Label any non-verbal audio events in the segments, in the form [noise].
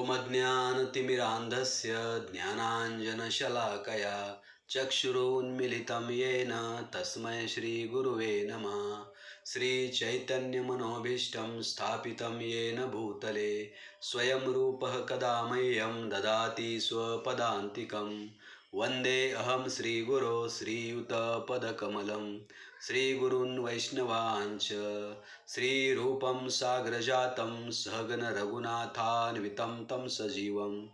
ओमज्ञानतिमिरान्धस्य ज्ञानाञ्जनशलाकया चक्षुरोन्मिलितं येन तस्मै श्रीगुरुवे नमः। श्रीचैतन्यमनोभीष्टं स्थापितं येन भूतले स्वयं रूपः कदा मह्यं ददाति स्वपदान्तिकं वन्दे अहं श्रीगुरो श्रीयुतपदकमलं श्रीगुरून् वैष्णवांश श्रीरूपं साग्रजातं सहगन रघुनाथान्वितं तं सजीवं।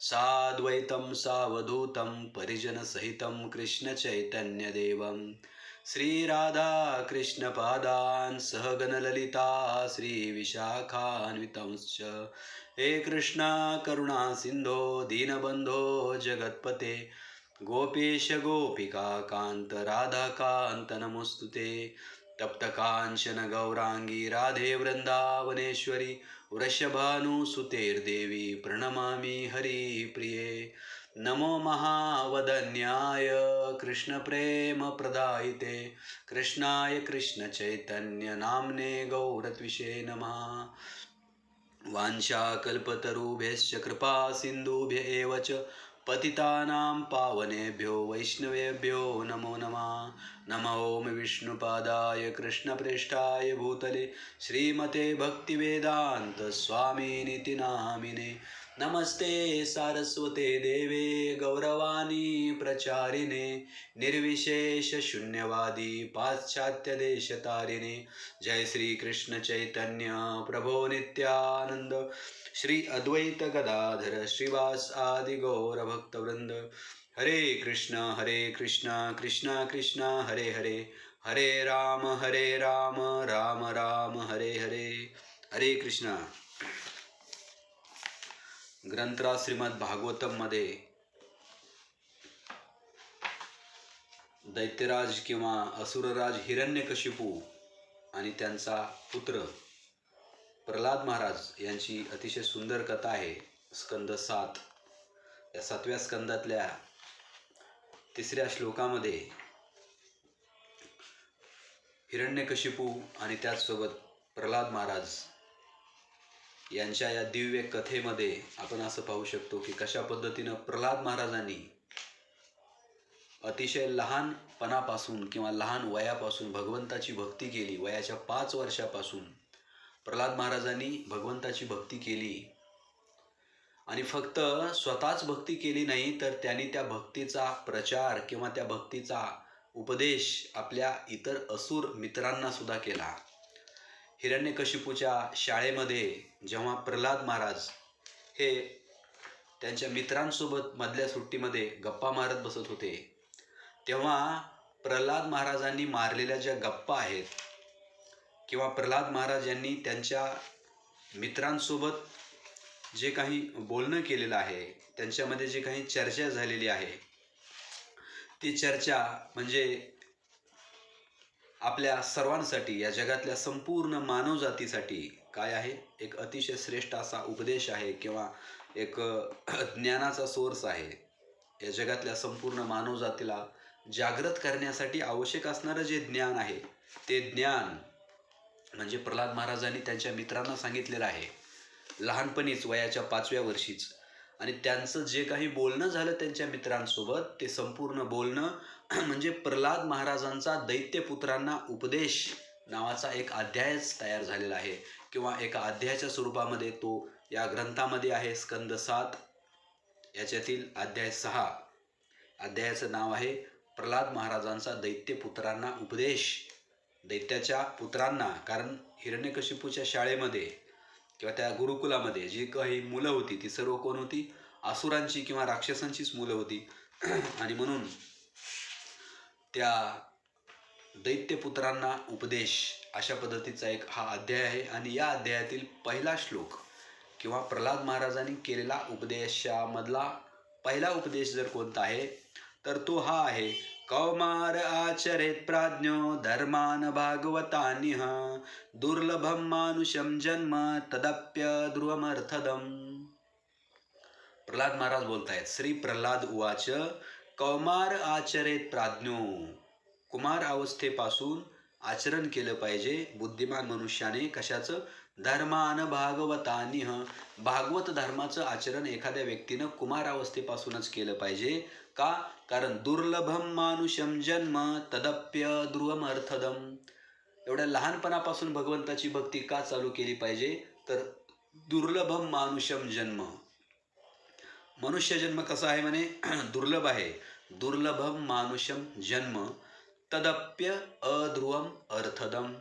साद्वैतं सावधूतं परिजनसहितं कृष्णचैतन्यदेवं। श्रीराधाकृष्णपादान् सहगनललिता श्रीविशाखान्वितंश्च। हे कृष्णा करुणा सिन्धो दीनबन्धो जगत्पते। गोपेश गोपिका कान्त राधाकान्त नमोऽस्तु ते. तप्तकाञ्चन गौराङ्गी राधे वृन्दावनेश्वरी वृषभानुसुतेर्देवी प्रणमामि हरिप्रिये नमो महावदन्याय कृष्णप्रेमप्रदायिते कृष्णाय कृष्णचैतन्यनाम्ने गौरत्विषे नमः. वाञ्छाकल्पतरुभ्यश्च कृपासिन्धुभ्य एव च पतितानां पावनेभ्यो वैष्णवेभ्यो नमो नमः। नमो ओं विष्णुपादाय कृष्णप्रेष्ठाय भूतले। श्रीमते भक्तिवेदान्तस्वामिनिति नामिने। नमस्ते सारस्वते देवे गौरवाणी प्रचारिणे निर्विशेषशून्यवादी पाश्चात्यदेशतारिणे। जय श्रीकृष्ण चैतन्य प्रभो नित्यानन्द। श्री अद्वैत गदाधर श्रीवास आदि गौरभक्तवृंद हरे कृष्ण हरे कृष्ण कृष्ण कृष्ण हरे हरे। हरे राम हरे राम राम राम हरे हरे। हरे कृष्ण। ग्रंथराज श्रीमद भागवतममध्ये दैत्यराज किंवा असुरराज हिरण्यकशिपू आणि त्यांचा पुत्र प्रल्हाद महाराज यांची अतिशय सुंदर कथा आहे स्कंद सात. या सातव्या स्कंदातल्या तिसऱ्या श्लोकामध्ये हिरण्यकशिपू आणि त्याचसोबत प्रल्हाद महाराज यांच्या या दिव्य कथेमध्ये आपण असं पाहू शकतो की कशा पद्धतीनं प्रल्हाद महाराजांनी अतिशय लहानपणापासून किंवा लहान वयापासून भगवंताची भक्ती केली वयाच्या पाच वर्षापासून प्रल्हाद महाराजांनी भगवंताची भक्ती केली. आणि फक्त स्वतःच भक्ती केली नाही तर त्यांनी त्या भक्तीचा प्रचार किंवा त्या भक्तीचा उपदेश आपल्या इतर असुर मित्रांना सुद्धा केला. हिरण्यकशिपूच्या शाळेमध्ये जेव्हा प्रल्हाद महाराज हे त्यांच्या मित्रांसोबत मधल्या सुट्टीमध्ये गप्पा मारत बसत होते तेव्हा प्रल्हाद महाराजांनी मारलेल्या ज्या गप्पा आहेत किंवा प्रल्हाद महाराज यांनी त्यांच्या मित्रांसोबत जे काही बोलणं केलेलं आहे त्यांच्यामध्ये जे काही चर्चा झालेली आहे ती चर्चा म्हणजे आपल्या सर्वांसाठी या जगातल्या संपूर्ण मानवजातीसाठी काय आहे? एक अतिशय श्रेष्ठ असा उपदेश आहे किंवा एक ज्ञानाचा सोर्स आहे. या जगातल्या संपूर्ण मानवजातीला जागृत करण्यासाठी आवश्यक असणारं जे ज्ञान आहे ते ज्ञान म्हणजे प्रल्हाद महाराजांनी त्यांच्या मित्रांना सांगितलेलं आहे. लहानपणीच वयाच्या पाचव्या वर्षीच आणि त्यांचं जे काही बोलणं झालं त्यांच्या मित्रांसोबत ते संपूर्ण बोलणं [clears throat] म्हणजे प्रल्हाद महाराजांचा दैत्यपुत्रांना उपदेश नावाचा एक अध्यायच तयार झालेला आहे. किंवा एका अध्यायाच्या स्वरूपामध्ये तो या ग्रंथामध्ये आहे स्कंद सात. याच्यातील अध्याय सहा. अध्यायाचं नाव आहे प्रल्हाद महाराजांचा दैत्यपुत्रांना उपदेश. दैत्याच्या पुत्रांना कारण हिरण्यकशिपूच्या शाळेमध्ये किंवा त्या गुरुकुलामध्ये जी काही मुलं होती ती सर्व कोण होती? आसुरांची किंवा राक्षसांचीच मुलं होती. आणि म्हणून त्या दैत्यपुत्रांना उपदेश अशा पद्धतीचा एक हा अध्याय आहे. आणि या अध्यायातील पहिला श्लोक किंवा प्रल्हाद महाराजांनी केलेला उपदेशामधला पहिला उपदेश जर कोणता आहे तर तो हा आहे कौमार आचरेत प्राज्ञो धर्मान भागवतानिह दुर्लभम मानुषम जन्म तदप्य ध्रुवमर्थदम. प्रल्हाद महाराज बोलतायत श्री प्रल्हाद उवाच कौमार आचरेत प्राज्ञो. कुमार अवस्थेपासून आचरण केलं पाहिजे. बुद्धिमान मनुष्याने कशाचं? धर्मान भागवतानिह. भागवत धर्माचं आचरण एखाद्या व्यक्तीनं कुमार अवस्थेपासूनच केलं पाहिजे. का? कारण दुर्लभम मानुषम जन्म तदप्य ध्रुवम अर्थदम एवढ्या लहानपणापासून भगवंताची भक्ती का चालू केली पाहिजे? तर दुर्लभम मानुषम जन्म. मनुष्य जन्म कसा आहे म्हणे? [clears throat] दुर्लभ आहे. दुर्लभम मानुषम जन्म तदप्य अध्रुवम अर्थदम.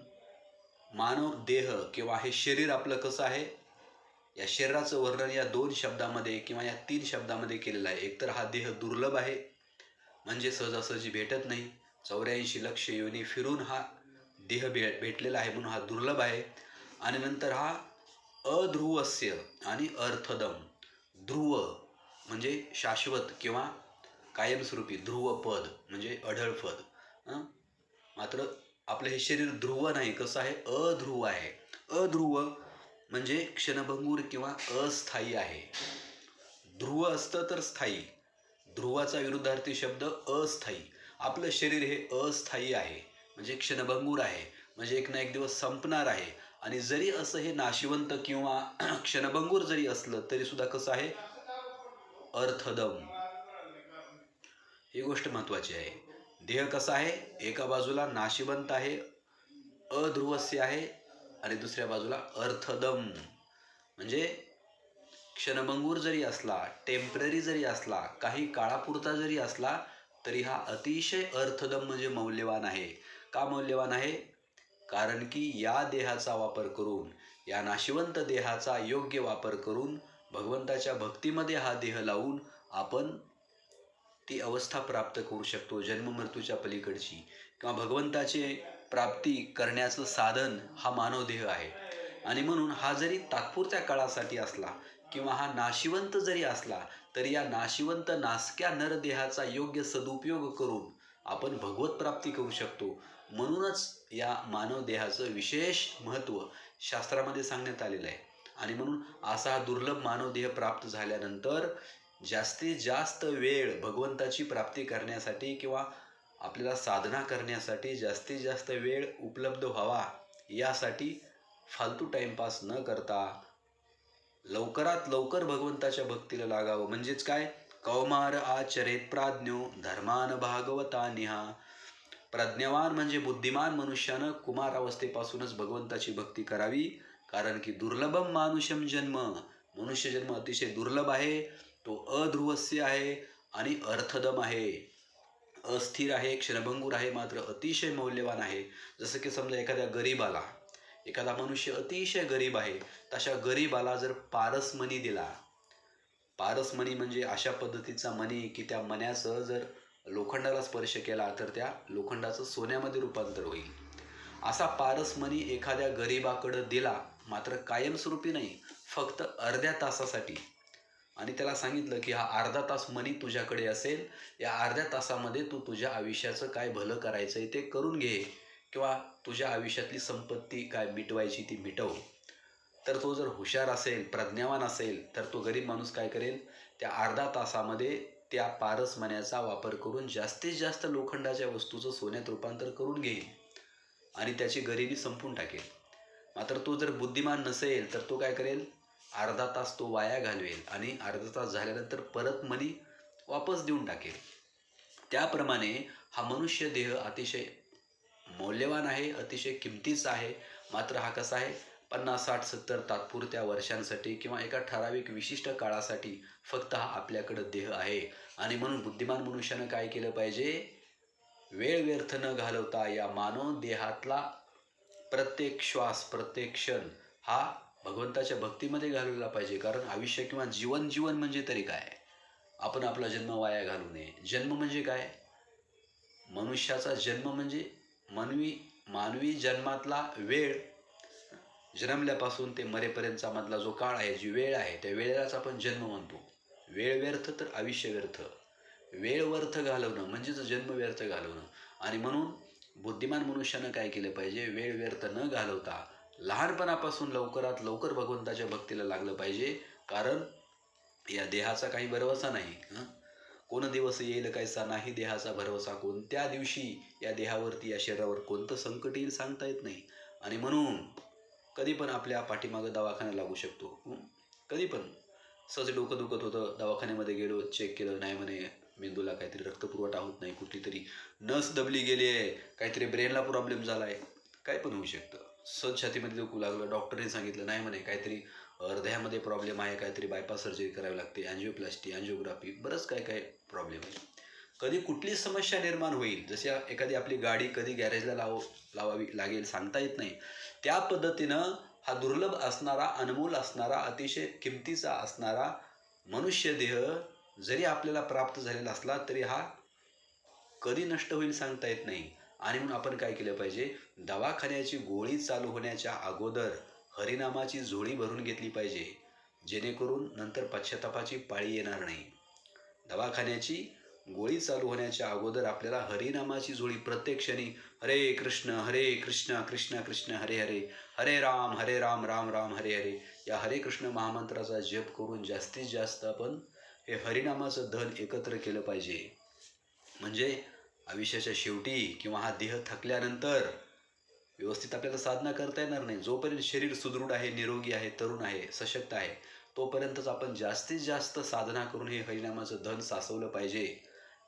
मानव देह किंवा हे शरीर आपलं कसं आहे? या शरीराचं वर्णन या दोन शब्दामध्ये किंवा या तीन शब्दामध्ये केलेलं आहे. एकतर हा देह दुर्लभ आहे म्हणजे सहजासहजी भेटत नाही. चौऱ्याऐंशी लक्ष योनी फिरून हा देह भे भेटलेला आहे म्हणून हा दुर्लभ आहे. आणि नंतर हा अध्रुवस्य आणि अर्थदम. ध्रुव म्हणजे शाश्वत किंवा कायमस्वरूपी ध्रुव पद म्हणजे अढळ पद. मात्र आपलं हे शरीर ध्रुव नाही कसं आहे? अध्रुव आहे. अध्रुव म्हणजे क्षणभंगूर किंवा अस्थायी आहे. ध्रुव असतं तर स्थायी. ध्रुवाचा विरुद्धार्थी शब्द अस्थायी. आपलं शरीर हे अस्थायी आहे. म्हणजे क्षणभंगूर आहे. म्हणजे एक ना एक दिवस संपणार आहे. आणि जरी असं हे नाशिवंत किंवा [clears throat] क्षणभंगूर जरी असलं तरीसुद्धा कसं आहे? अर्थदम. ही गोष्ट महत्त्वाची आहे. देह कसा आहे? एका बाजूला नाशिवंत आहे अध्रुवस्य आहे आणि दुसऱ्या बाजूला अर्थदम. म्हणजे क्षणभंगूर जरी असला टेंपररी जरी असला काही काळापुरता जरी असला तरी हा अतिशय अर्थदम म्हणजे मौल्यवान आहे. का मौल्यवान आहे? कारण की या देहाचा वापर करून या नाशिवंत देहाचा योग्य वापर करून भगवंताच्या भक्तीमध्ये हा देह लावून आपण ती अवस्था प्राप्त करू शकतो जन्ममृत्यूच्या पलीकडची. किंवा भगवंताचे प्राप्ती करण्याचं साधन हा मानव देह आहे. आणि म्हणून हा जरी तात्पुरत्या काळासाठी असला किंवा हा नाशिवंत जरी असला तरी या नाशिवंत नासक्या नरदेहाचा योग्य सदुपयोग करून आपण भगवत प्राप्ती करू शकतो. म्हणूनच या मानव देहाचं विशेष महत्त्व शास्त्रामध्ये सांगण्यात आलेलं आहे. आणि म्हणून असा हा दुर्लभ मानवदेह प्राप्त झाल्यानंतर जास्तीत जास्त वेळ भगवंताची प्राप्ती करण्यासाठी किंवा आपल्याला साधना करण्यासाठी जास्तीत जास्त वेळ उपलब्ध व्हावा यासाठी फालतू टाईमपास न करता लवकरात लवकर भगवंताच्या भक्तीला लागावं. म्हणजेच काय? कौमार आचरेत प्राज्ञो धर्मान भागवता निहा. प्रज्ञावान म्हणजे बुद्धिमान मनुष्यानं कुमार अवस्थेपासूनच भगवंताची भक्ती करावी. कारण की दुर्लभम मानुषम जन्म. मनुष्य जन्म अतिशय दुर्लभ आहे. तो अध्रुवस्य आहे आणि अर्थदम आहे. अस्थिर आहे क्षणभंगूर आहे मात्र अतिशय मौल्यवान आहे. जसं की समजा एखाद्या गरीबाला एखादा मनुष्य अतिशय गरीब आहे तशा गरीबाला जर पारसमणी दिला पारसमणी म्हणजे अशा पद्धतीचा मणी की त्या मण्यासह जर लोखंडाला स्पर्श केला तर त्या लोखंडाचं सोन्यामध्ये रूपांतर होईल. असा पारसमणी एखाद्या गरीबाकडं दिला मात्र कायमस्वरूपी नाही फक्त अर्ध्या तासासाठी. आणि त्याला सांगितलं की हा अर्धा तास मनी तुझ्याकडे असेल या अर्ध्या तासामध्ये तू तुझ्या आयुष्याचं काय भलं करायचं आहे ते करून घे किंवा तुझ्या आयुष्यातली संपत्ती काय मिटवायची ती मिटव. तर तो जर हुशार असेल प्रज्ञावान असेल तर तो गरीब माणूस काय करेल? त्या अर्धा तासामध्ये त्या पारस मण्याचा वापर करून जास्तीत जास्त लोखंडाच्या वस्तूचं सोन्यात रूपांतर करून घेईल आणि त्याची गरिबी संपून टाकेल. मात्र तो जर बुद्धिमान नसेल तर तो काय करेल? अर्धा तास तो वाया घालवेल आणि अर्धा तास झाल्यानंतर परत मनी वापस देऊन टाकेल. त्याप्रमाणे हा मनुष्य देह अतिशय मौल्यवान आहे अतिशय किमतीचा आहे. मात्र हा कसा आहे? पन्नास साठ सत्तर तात्पुरत्या वर्षांसाठी किंवा एका ठराविक विशिष्ट काळासाठी फक्त हा आपल्याकडं देह आहे. आणि म्हणून बुद्धिमान मनुष्यानं काय केलं पाहिजे? वेळ व्यर्थ न घालवता या मानव देहातला प्रत्येक श्वास प्रत्येक क्षण हा भगवंताच्या भक्तीमध्ये घालवला पाहिजे. कारण आयुष्य किंवा जीवन जीवन म्हणजे तरी काय? आपण आपला जन्म वाया घालू नये. जन्म म्हणजे काय? मनुष्याचा जन्म म्हणजे मानवी मानवी जन्मातला वेळ. जन्मल्यापासून ते मरेपर्यंतचा मधला जो काळ आहे जी वेळ आहे त्या वेळेलाच आपण जन्म म्हणतो. वेळ व्यर्थ तर आयुष्य व्यर्थ. वेळ व्यर्थ घालवणं म्हणजेच जन्म व्यर्थ घालवणं. आणि म्हणून बुद्धिमान मनुष्यानं काय केलं पाहिजे? वेळ व्यर्थ न घालवता लहानपणापासून लवकरात लवकर भगवंताच्या भक्तीला लागलं पाहिजे. कारण या देहाचा काही भरवसा नाही हं? कोण दिवस येईल कायसा नाही देहाचा भरवसा? कोणत्या दिवशी या देहावरती या शरीरावर कोणतं संकट येईल सांगता येत नाही. आणि म्हणून कधी पण आपल्या पाठीमागं दवाखाना लागू शकतो कधी पण. सहज डोकं दुखत होतं दवाखान्यामध्ये गेलो चेक केलं नाही म्हणे मेंदूला काहीतरी रक्तपुरवठा होत नाही कुठली तरी नस दबली गेली आहे काहीतरी ब्रेनला प्रॉब्लेम झाला आहे काय पण होऊ शकतं. सहज छातीमध्ये दुखू लागलं डॉक्टरने सांगितलं नाही म्हणे काहीतरी हृदयामध्ये प्रॉब्लेम आहे काहीतरी बायपास सर्जरी करावी लागते अँजिओप्लास्टी अँजिओग्राफी बरंच काय काय प्रॉब्लेम आहे. कधी कुठली समस्या निर्माण होईल. जशी एखादी आपली गाडी कधी गॅरेजला लाव लावावी लागेल सांगता येत नाही. त्या पद्धतीनं हा दुर्लभ असणारा अनमोल असणारा अतिशय किमतीचा असणारा मनुष्य देह जरी आपल्याला प्राप्त झालेला असला तरी हा कधी नष्ट होईल सांगता येत नाही. आणि म्हणून आपण काय केलं पाहिजे? दवाखान्याची गोळी चालू होण्याच्या अगोदर हरिनामाची झोळी भरून घेतली पाहिजे. जेणेकरून नंतर पश्चातापाची पाळी येणार नाही. दवाखान्याची गोळी चालू होण्याच्या अगोदर आपल्याला हरिनामाची झोळी प्रत्येक क्षणी हरे कृष्ण हरे कृष्ण कृष्ण कृष्ण हरे हरे हरे राम हरे राम राम राम हरे हरे या हरे कृष्ण महामंत्राचा जप करून जास्तीत जास्त आपण हे हरिनामाचं धन एकत्र केलं पाहिजे. म्हणजे आयुष्याच्या शेवटी किंवा हा देह थकल्यानंतर व्यवस्थित आपल्याला साधना करता येणार नाही. जोपर्यंत शरीर सुदृढ आहे निरोगी आहे तरुण आहे सशक्त आहे तोपर्यंतच आपण जास्तीत जास्त साधना करून हे हरिनामाचं धन साचवलं पाहिजे.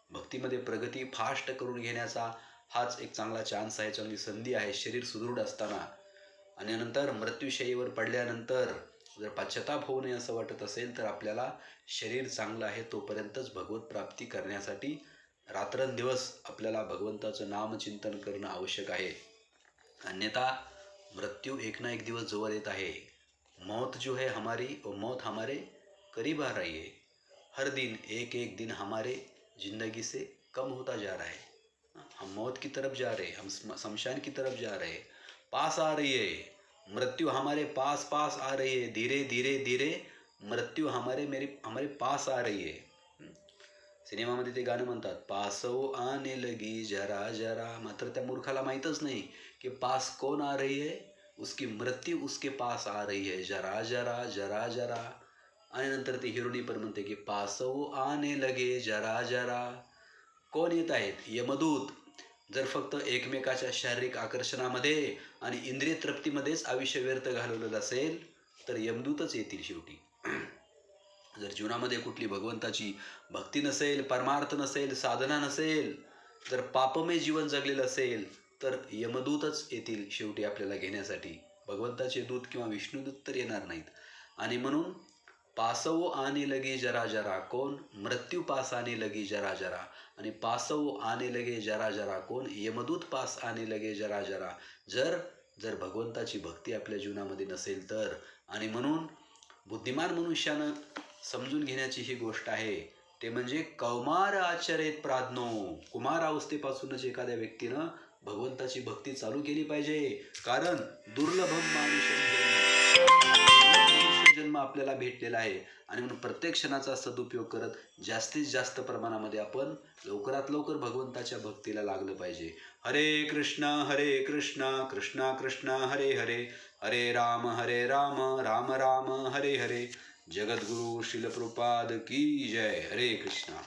भक्तीमध्ये प्रगती फास्ट करून घेण्याचा हाच एक चांगला चान्स आहे चांगली संधी आहे. शरीर सुदृढ असताना. आणि नंतर मृत्यूशयीवर पडल्यानंतर जर पश्चाताप होऊ नये असं वाटत असेल तर आपल्याला शरीर चांगलं आहे तोपर्यंतच भगवत प्राप्ती करण्यासाठी रात्रंदिवस आपल्याला भगवंताचं नामचिंतन करणं आवश्यक आहे. अन्यथा मृत्यू एक ना एक दिवस जवळ येत आहे. मौत जो है हमारी वो मौत हमारे करीब आ रही है. हर दिन एक एक दिन हमारे ज़िंदगी से कम होता जा रहा है. हम मौत की तरफ जा रहे हैं हम शमशान की तरफ जा रहे हैं. पास आ रही है. मृत्यु हमारे पास पास आ रही है, धीरे धीरे धीरे मृत्यु हमारे मेरे, हमारे पास आ रही है। सिनेमामध्ये ते गाणं म्हणतात, पासो आने लगी जरा जरा. मात्र त्या मूर्खाला माहीतच नाही कि पास कौन आ रही है, उसकी मृत्यु उसके पास आ रही है, जरा जरा जरा जरा. आणि नंतर ती हिरोनी पण म्हणते की, पासो आने लगे जरा जरा. कोण येत आहेत? यमदूत. जर फक्त एकमेकाच्या शारीरिक आकर्षणामध्ये आणि इंद्रिय तृप्तीमध्येच आयुष्य व्यर्थ घालवलेलं असेल तर यमदूतच येतील शेवटी. [clears throat] जर जीवनामध्ये कुठली भगवंताची भक्ती नसेल परमार्थ नसेल साधना नसेल जर पापमय जीवन जगलेलं असेल तर यमदूतच येतील शेवटी आपल्याला घेण्यासाठी. भगवंताचे दूत किंवा विष्णुदूत तर येणार नाहीत. आणि म्हणून पासवो आने लगे जरा जरा कोण मृत्यू पास आने लगी जरा जरा। आणि पासवो आने लगे जरा जरा कोण यमदूत पास आने लगे जरा जरा। जर जर भगवंताची भक्ती आपल्या जीवनामध्ये नसेल तर. आणि म्हणून बुद्धिमान मनुष्यानं समजून घेण्याची ही गोष्ट आहे. ते म्हणजे कौमार आचरेत प्राज्ञो. कुमार अवस्थेपासूनच एखाद्या व्यक्तीनं भगवंताची भक्ती चालू केली पाहिजे. कारण दुर्लभम मानुष जन्म आपल्याला भेटलेला आहे. आणि म्हणून प्रत्येक क्षणाचा सदुपयोग करत जास्तीत जास्त प्रमाणामध्ये आपण लवकरात लवकर भगवंताच्या भक्तीला लागलं पाहिजे. हरे कृष्ण हरे कृष्ण कृष्ण कृष्ण हरे हरे. हरे राम हरे राम राम राम हरे हरे. जगद्गुरु शिलप्रपाद की जय. हरे कृष्णा.